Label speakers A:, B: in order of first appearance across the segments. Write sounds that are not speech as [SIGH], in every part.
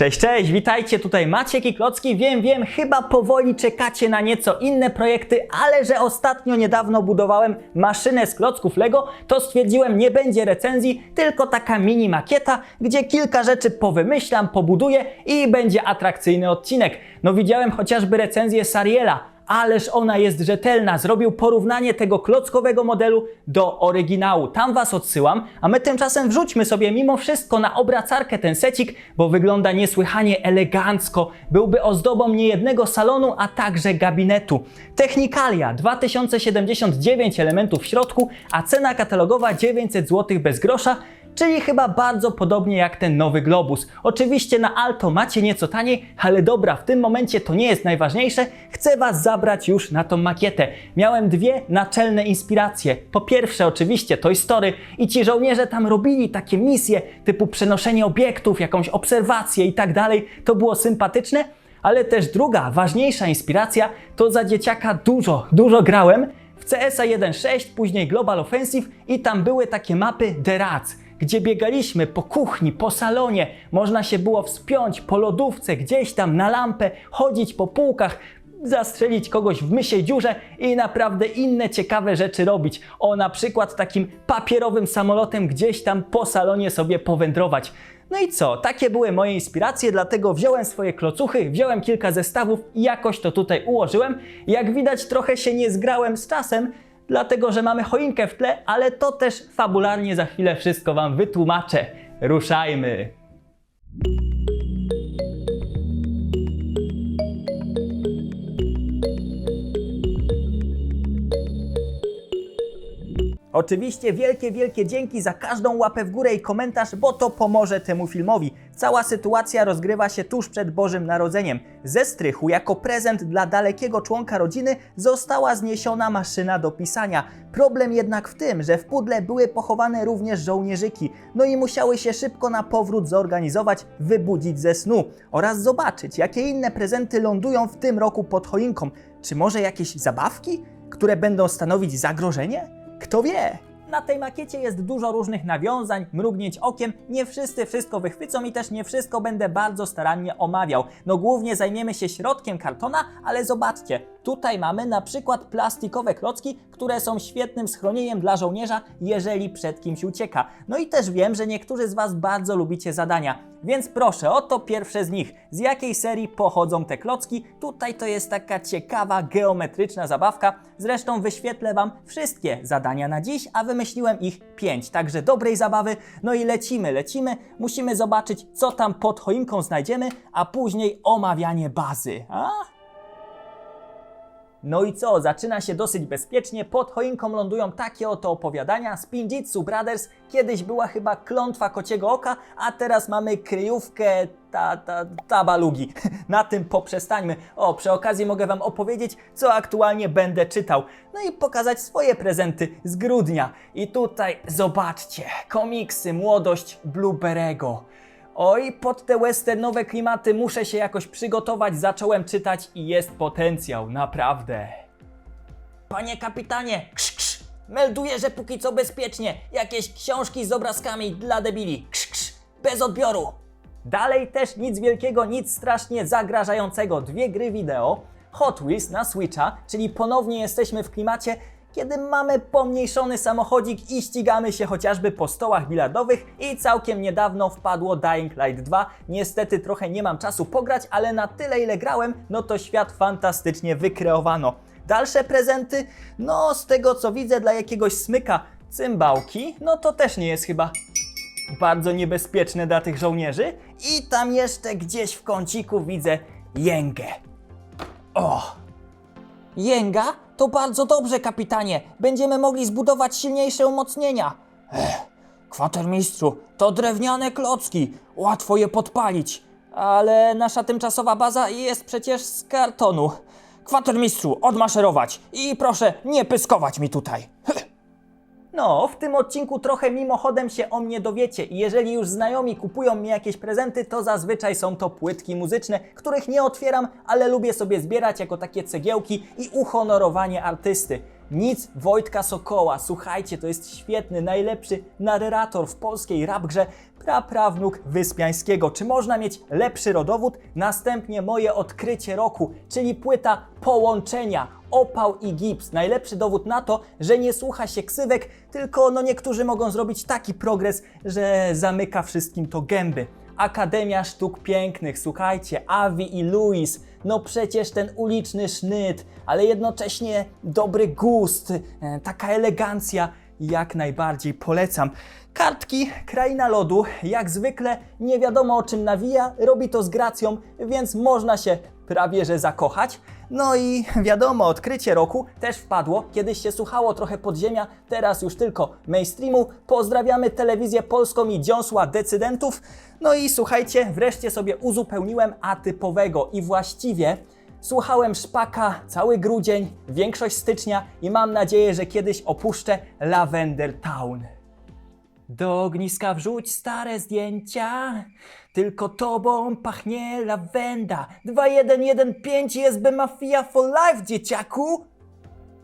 A: Cześć, cześć, witajcie, tutaj Maciek i Klocki. Wiem, wiem, chyba powoli czekacie na nieco inne projekty, ale że ostatnio niedawno budowałem maszynę z klocków Lego, to stwierdziłem, nie będzie recenzji, tylko taka mini makieta, gdzie kilka rzeczy powymyślam, pobuduję i będzie atrakcyjny odcinek. No widziałem chociażby recenzję Sariela, Ależ ona jest rzetelna. Zrobił porównanie tego klockowego modelu do oryginału. Tam Was odsyłam, a my tymczasem wrzućmy sobie mimo wszystko na obracarkę ten secik, bo wygląda niesłychanie elegancko. Byłby ozdobą niejednego salonu, a także gabinetu. Technikalia 2079 elementów w środku, a cena katalogowa 900 zł bez grosza. Czyli chyba bardzo podobnie jak ten nowy globus. Oczywiście na Alto macie nieco taniej, ale dobra, w tym momencie to nie jest najważniejsze. Chcę Was zabrać już na tą makietę. Miałem dwie naczelne inspiracje. Po pierwsze, oczywiście Toy Story i ci żołnierze tam robili takie misje typu przenoszenie obiektów, jakąś obserwację i tak dalej. To było sympatyczne. Ale też druga, ważniejsza inspiracja to za dzieciaka dużo, dużo grałem w CSA 1.6, później Global Offensive i tam były takie mapy The Rats gdzie biegaliśmy po kuchni, po salonie, można się było wspiąć po lodówce, gdzieś tam na lampę, chodzić po półkach, zastrzelić kogoś w mysiej dziurze i naprawdę inne ciekawe rzeczy robić. O na przykład takim papierowym samolotem gdzieś tam po salonie sobie powędrować. No i co? Takie były moje inspiracje, dlatego wziąłem swoje klocuchy, wziąłem kilka zestawów i jakoś to tutaj ułożyłem. Jak widać trochę się nie zgrałem z czasem, dlatego że mamy choinkę w tle, ale to też fabularnie za chwilę wszystko Wam wytłumaczę. Ruszajmy! Oczywiście wielkie, wielkie dzięki za każdą łapę w górę i komentarz, bo to pomoże temu filmowi. Cała sytuacja rozgrywa się tuż przed Bożym Narodzeniem. Ze strychu jako prezent dla dalekiego członka rodziny została zniesiona maszyna do pisania. Problem jednak w tym, że w pudle były pochowane również żołnierzyki, no i musiały się szybko na powrót zorganizować, wybudzić ze snu oraz zobaczyć, jakie inne prezenty lądują w tym roku pod choinką. Czy może jakieś zabawki, które będą stanowić zagrożenie? Kto wie? Na tej makiecie jest dużo różnych nawiązań, mrugnięć okiem. Nie wszyscy wszystko wychwycą i też nie wszystko będę bardzo starannie omawiał. No głównie zajmiemy się środkiem kartona, ale zobaczcie, tutaj mamy na przykład plastikowe klocki, które są świetnym schronieniem dla żołnierza, jeżeli przed kimś ucieka. No i też wiem, że niektórzy z Was bardzo lubicie zadania. Więc proszę, oto pierwsze z nich. Z jakiej serii pochodzą te klocki? Tutaj to jest taka ciekawa, geometryczna zabawka. Zresztą wyświetlę Wam wszystkie zadania na dziś, a wymyśliłem ich pięć. Także dobrej zabawy. No i lecimy, lecimy. Musimy zobaczyć, co tam pod choinką znajdziemy, a później omawianie bazy. A? No i co? Zaczyna się dosyć bezpiecznie. Pod choinką lądują takie oto opowiadania. Spinjitzu Brothers kiedyś była chyba klątwa kociego oka, a teraz mamy kryjówkę ta, ta, tabalugi. [LAUGHS] Na tym poprzestańmy. O, przy okazji mogę Wam opowiedzieć, co aktualnie będę czytał. No i pokazać swoje prezenty z grudnia. I tutaj zobaczcie, komiksy, młodość Blueberego. Oj, pod te westernowe klimaty muszę się jakoś przygotować. Zacząłem czytać i jest potencjał, naprawdę. Panie kapitanie, krz, melduję, że póki co bezpiecznie. Jakieś książki z obrazkami dla debili. Krz, bez odbioru. Dalej też nic wielkiego, nic strasznie zagrażającego. Dwie gry wideo. Hot Wheels na Switcha, czyli ponownie jesteśmy w klimacie, kiedy mamy pomniejszony samochodzik i ścigamy się chociażby po stołach bilardowych i całkiem niedawno wpadło Dying Light 2. Niestety trochę nie mam czasu pograć, ale na tyle ile grałem, no to świat fantastycznie wykreowano. Dalsze prezenty, no z tego co widzę dla jakiegoś smyka cymbałki, no to też nie jest chyba bardzo niebezpieczne dla tych żołnierzy. I tam jeszcze gdzieś w kąciku widzę jęgę. O! Jęga? To bardzo dobrze, kapitanie. Będziemy mogli zbudować silniejsze umocnienia. Ech, kwatermistrzu, to drewniane klocki. Łatwo je podpalić. Ale nasza tymczasowa baza jest przecież z kartonu. Kwatermistrzu, odmaszerować. I proszę, nie pyskować mi tutaj. No, w tym odcinku trochę mimochodem się o mnie dowiecie i jeżeli już znajomi kupują mi jakieś prezenty, to zazwyczaj są to płytki muzyczne, których nie otwieram, ale lubię sobie zbierać jako takie cegiełki i uhonorowanie artysty. Nic Wojtka Sokoła, słuchajcie, to jest świetny, najlepszy narrator w polskiej rap grze. Praprawnuk Wyspiańskiego. Czy można mieć lepszy rodowód? Następnie moje odkrycie roku, czyli płyta połączenia. Opał i gips. Najlepszy dowód na to, że nie słucha się ksywek, tylko no niektórzy mogą zrobić taki progres, że zamyka wszystkim to gęby. Akademia Sztuk Pięknych, słuchajcie, Avi i Louis, no przecież ten uliczny sznyt, ale jednocześnie dobry gust, e, taka elegancja, jak najbardziej polecam. Kartki, Kraina Lodu, jak zwykle nie wiadomo o czym nawija, robi to z gracją, więc można się prawie że zakochać. No i wiadomo, odkrycie roku też wpadło. Kiedyś się słuchało trochę podziemia, teraz już tylko mainstreamu. Pozdrawiamy telewizję polską i dziąsła decydentów. No i słuchajcie, wreszcie sobie uzupełniłem atypowego i właściwie słuchałem szpaka cały grudzień, większość stycznia i mam nadzieję, że kiedyś opuszczę Lavender Town. Do ogniska wrzuć stare zdjęcia, tylko tobą pachnie lawenda. 2115 jest by Mafia for life, dzieciaku!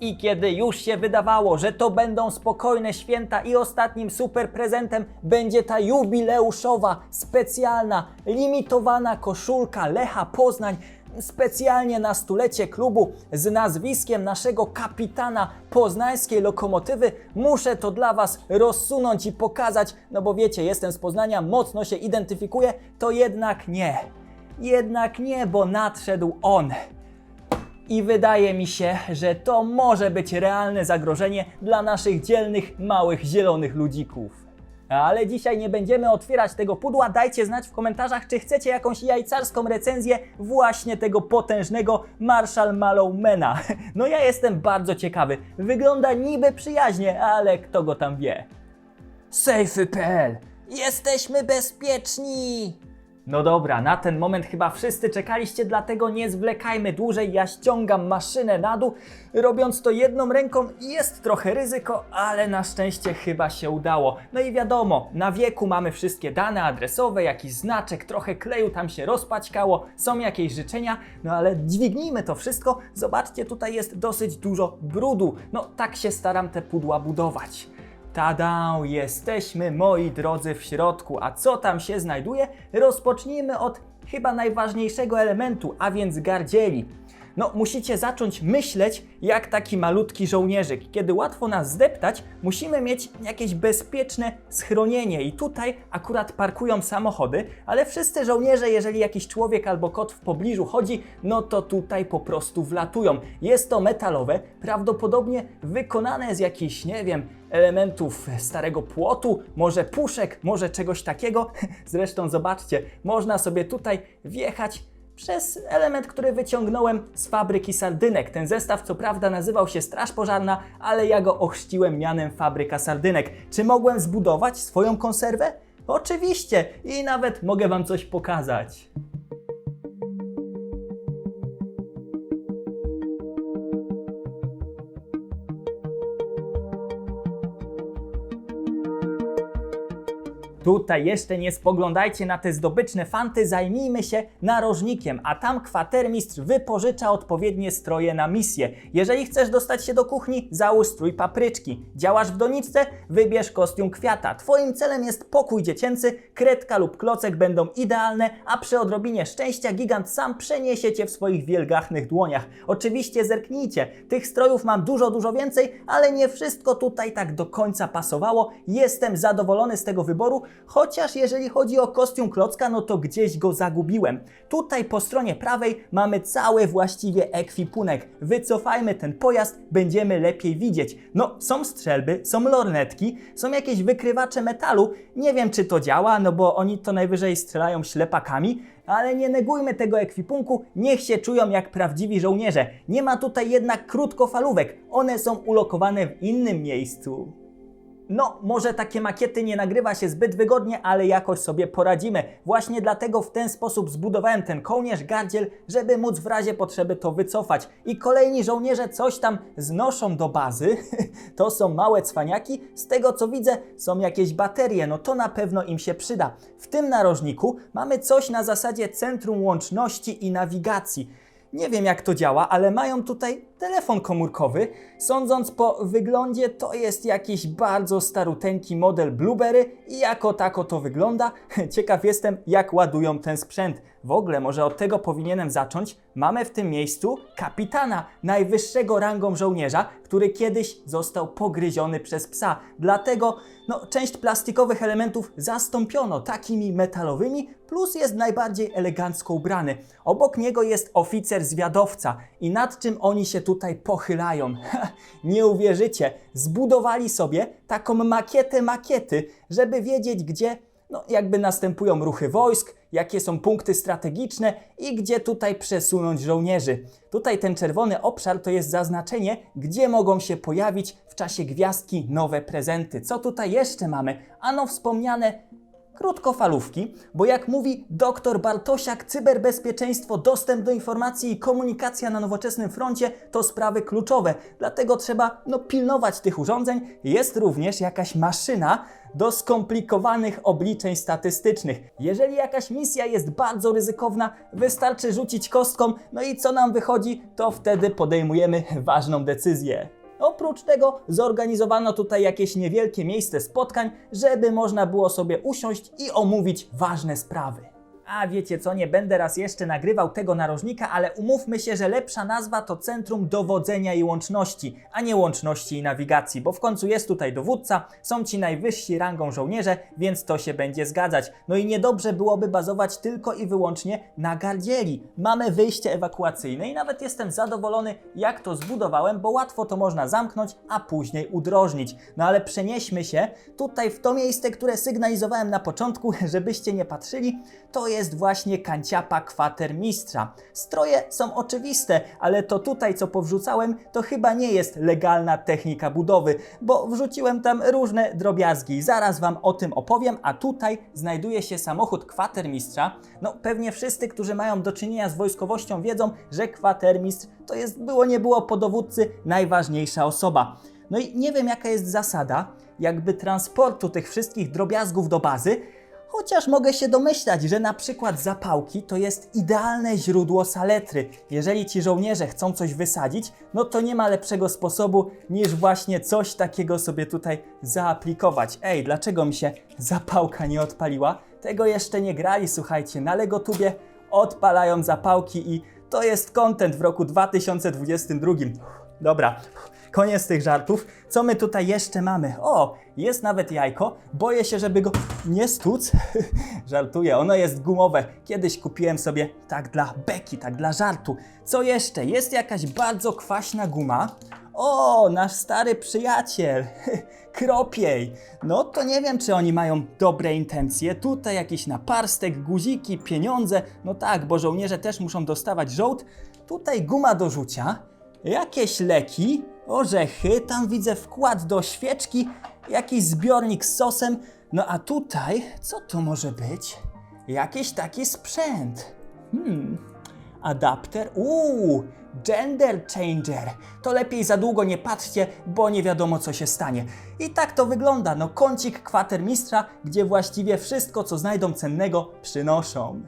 A: I kiedy już się wydawało, że to będą spokojne święta i ostatnim super prezentem będzie ta jubileuszowa, specjalna, limitowana koszulka Lecha Poznań, specjalnie na stulecie klubu z nazwiskiem naszego kapitana poznańskiej lokomotywy, muszę to dla Was rozsunąć i pokazać, no bo wiecie, jestem z Poznania, mocno się identyfikuję, to jednak nie. Jednak nie, bo nadszedł on. I wydaje mi się, że to może być realne zagrożenie dla naszych dzielnych, małych, zielonych ludzików. Ale dzisiaj nie będziemy otwierać tego pudła. Dajcie znać w komentarzach, czy chcecie jakąś jajcarską recenzję właśnie tego potężnego Marshall Mallowmana. [LAUGHS] No ja jestem bardzo ciekawy. Wygląda niby przyjaźnie, ale kto go tam wie. Safety.pl Jesteśmy bezpieczni! No dobra, na ten moment chyba wszyscy czekaliście, dlatego nie zwlekajmy dłużej. Ja ściągam maszynę na dół. Robiąc to jedną ręką jest trochę ryzyko, ale na szczęście chyba się udało. No i wiadomo, na wieku mamy wszystkie dane adresowe, jakiś znaczek, trochę kleju tam się rozpaćkało, są jakieś życzenia, no ale dźwignijmy to wszystko. Zobaczcie, tutaj jest dosyć dużo brudu. No tak się staram te pudła budować. Tada, jesteśmy moi drodzy w środku, a co tam się znajduje? Rozpocznijmy od chyba najważniejszego elementu, a więc gardzieli. No, musicie zacząć myśleć jak taki malutki żołnierzyk. Kiedy łatwo nas zdeptać, musimy mieć jakieś bezpieczne schronienie. I tutaj akurat parkują samochody, ale wszyscy żołnierze, jeżeli jakiś człowiek albo kot w pobliżu chodzi, no to tutaj po prostu wlatują. Jest to metalowe, prawdopodobnie wykonane z jakichś, nie wiem, elementów starego płotu, może puszek, może czegoś takiego. [LAUGHS] Zresztą zobaczcie, można sobie tutaj wjechać przez element, który wyciągnąłem z fabryki sardynek. Ten zestaw co prawda nazywał się Straż Pożarna, ale ja go ochrzciłem mianem Fabryka Sardynek. Czy mogłem zbudować swoją konserwę? Oczywiście i nawet mogę Wam coś pokazać. Tutaj jeszcze nie spoglądajcie na te zdobyczne fanty, zajmijmy się narożnikiem, a tam kwatermistrz wypożycza odpowiednie stroje na misję. Jeżeli chcesz dostać się do kuchni, załóż strój papryczki. Działasz w doniczce? Wybierz kostium kwiata. Twoim celem jest pokój dziecięcy, kredka lub klocek będą idealne, a przy odrobinie szczęścia gigant sam przeniesie cię w swoich wielgachnych dłoniach. Oczywiście zerknijcie, tych strojów mam dużo, dużo więcej, ale nie wszystko tutaj tak do końca pasowało. Jestem zadowolony z tego wyboru, chociaż jeżeli chodzi o kostium klocka, no to gdzieś go zagubiłem. Tutaj po stronie prawej mamy cały właściwie ekwipunek. Wycofajmy ten pojazd, będziemy lepiej widzieć. No, są strzelby, są lornetki, są jakieś wykrywacze metalu. Nie wiem, czy to działa, no bo oni to najwyżej strzelają ślepakami, ale nie negujmy tego ekwipunku, niech się czują jak prawdziwi żołnierze. Nie ma tutaj jednak krótkofalówek, one są ulokowane w innym miejscu. No, może takie makiety nie nagrywa się zbyt wygodnie, ale jakoś sobie poradzimy. Właśnie dlatego w ten sposób zbudowałem ten kołnierz gardziel, żeby móc w razie potrzeby to wycofać. I kolejni żołnierze coś tam znoszą do bazy. [LAUGHS] to są małe cwaniaki. Z tego co widzę, są jakieś baterie, no to na pewno im się przyda. W tym narożniku mamy coś na zasadzie centrum łączności i nawigacji. Nie wiem jak to działa, ale mają tutaj telefon komórkowy. Sądząc po wyglądzie, to jest jakiś bardzo staruteńki model Blueberry i jako tako to wygląda. [LAUGHS] Ciekaw jestem, jak ładują ten sprzęt. W ogóle może od tego powinienem zacząć. Mamy w tym miejscu kapitana, najwyższego rangą żołnierza, który kiedyś został pogryziony przez psa. Dlatego no, część plastikowych elementów zastąpiono takimi metalowymi, plus jest najbardziej elegancko ubrany. Obok niego jest oficer zwiadowca i nad czym oni się tutaj pochylają. [LAUGHS] Nie uwierzycie, zbudowali sobie taką makietę makiety, żeby wiedzieć gdzie no, jakby następują ruchy wojsk, jakie są punkty strategiczne i gdzie tutaj przesunąć żołnierzy. Tutaj ten czerwony obszar to jest zaznaczenie, gdzie mogą się pojawić w czasie gwiazdki nowe prezenty. Co tutaj jeszcze mamy? Ano wspomniane krótkofalówki, bo jak mówi dr Bartosiak, cyberbezpieczeństwo, dostęp do informacji i komunikacja na nowoczesnym froncie to sprawy kluczowe. Dlatego trzeba no, pilnować tych urządzeń. Jest również jakaś maszyna do skomplikowanych obliczeń statystycznych. Jeżeli jakaś misja jest bardzo ryzykowna, wystarczy rzucić kostką, no i co nam wychodzi, to wtedy podejmujemy ważną decyzję. Oprócz tego zorganizowano tutaj jakieś niewielkie miejsce spotkań, żeby można było sobie usiąść i omówić ważne sprawy. A wiecie co, nie będę raz jeszcze nagrywał tego narożnika, ale umówmy się, że lepsza nazwa to Centrum Dowodzenia i Łączności, a nie Łączności i Nawigacji, bo w końcu jest tutaj dowódca, są ci najwyżsi rangą żołnierze, więc to się będzie zgadzać. No i niedobrze byłoby bazować tylko i wyłącznie na gardzieli. Mamy wyjście ewakuacyjne i nawet jestem zadowolony, jak to zbudowałem, bo łatwo to można zamknąć, a później udrożnić. No ale przenieśmy się tutaj w to miejsce, które sygnalizowałem na początku, [LAUGHS] żebyście nie patrzyli, to jest właśnie kanciapa kwatermistrza. Stroje są oczywiste, ale to tutaj, co powrzucałem, to chyba nie jest legalna technika budowy, bo wrzuciłem tam różne drobiazgi. Zaraz Wam o tym opowiem, a tutaj znajduje się samochód kwatermistrza. No, pewnie wszyscy, którzy mają do czynienia z wojskowością, wiedzą, że kwatermistrz to jest, było nie było po dowódcy, najważniejsza osoba. No i nie wiem, jaka jest zasada, jakby transportu tych wszystkich drobiazgów do bazy, Chociaż mogę się domyślać, że na przykład zapałki to jest idealne źródło saletry. Jeżeli ci żołnierze chcą coś wysadzić, no to nie ma lepszego sposobu niż właśnie coś takiego sobie tutaj zaaplikować. Ej, dlaczego mi się zapałka nie odpaliła? Tego jeszcze nie grali, słuchajcie, na Legotubie odpalają zapałki i to jest content w roku 2022. Dobra, koniec tych żartów. Co my tutaj jeszcze mamy? O, jest nawet jajko. Boję się, żeby go nie stłuc. [LAUGHS] Żartuję, ono jest gumowe. Kiedyś kupiłem sobie tak dla beki, tak dla żartu. Co jeszcze? Jest jakaś bardzo kwaśna guma. O, nasz stary przyjaciel. [LAUGHS] Kropiej. No to nie wiem, czy oni mają dobre intencje. Tutaj jakiś naparstek, guziki, pieniądze. No tak, bo żołnierze też muszą dostawać żołd. Tutaj guma do rzucia jakieś leki, orzechy, tam widzę wkład do świeczki, jakiś zbiornik z sosem. No a tutaj, co to może być? Jakiś taki sprzęt. Hmm, adapter. Uuu, gender changer. To lepiej za długo nie patrzcie, bo nie wiadomo co się stanie. I tak to wygląda, no kącik kwatermistrza, gdzie właściwie wszystko co znajdą cennego przynoszą.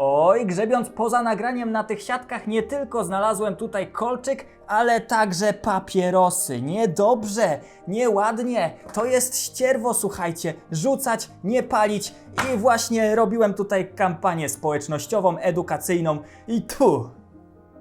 A: Oj, grzebiąc poza nagraniem na tych siatkach, nie tylko znalazłem tutaj kolczyk, ale także papierosy. Niedobrze, nieładnie. To jest ścierwo, słuchajcie. Rzucać, nie palić. I właśnie robiłem tutaj kampanię społecznościową, edukacyjną. I tu.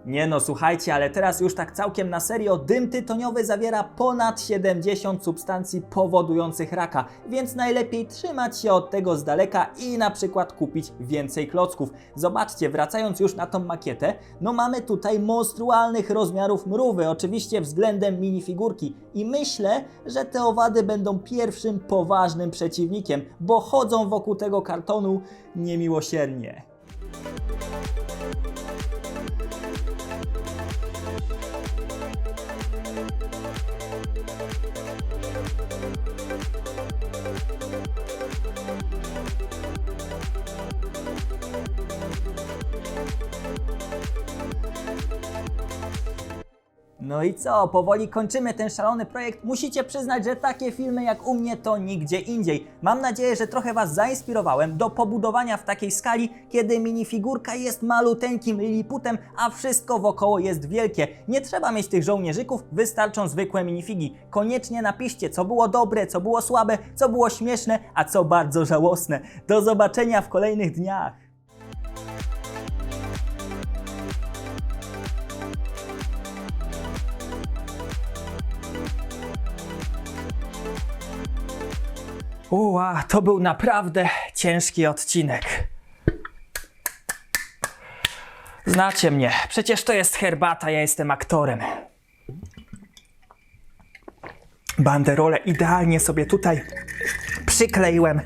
A: Nie no, słuchajcie, ale teraz już tak całkiem na serio, dym tytoniowy zawiera ponad 70 substancji powodujących raka, więc najlepiej trzymać się od tego z daleka i na przykład kupić więcej klocków. Zobaczcie, wracając już na tą makietę, no mamy tutaj monstrualnych rozmiarów mrówy, oczywiście względem minifigurki i myślę, że te owady będą pierwszym poważnym przeciwnikiem, bo chodzą wokół tego kartonu niemiłosiernie. No i co, powoli kończymy ten szalony projekt. Musicie przyznać, że takie filmy jak u mnie to nigdzie indziej. Mam nadzieję, że trochę Was zainspirowałem do pobudowania w takiej skali, kiedy minifigurka jest maluteńkim liliputem, a wszystko wokoło jest wielkie. Nie trzeba mieć tych żołnierzyków, wystarczą zwykłe minifigi. Koniecznie napiszcie, co było dobre, co było słabe, co było śmieszne, a co bardzo żałosne. Do zobaczenia w kolejnych dniach. Uła, to był naprawdę ciężki odcinek. Znacie mnie, przecież to jest herbata, ja jestem aktorem. Banderole idealnie sobie tutaj przykleiłem.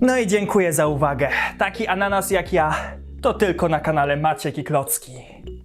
A: No i dziękuję za uwagę. Taki ananas jak ja to tylko na kanale Maciek i Klocki.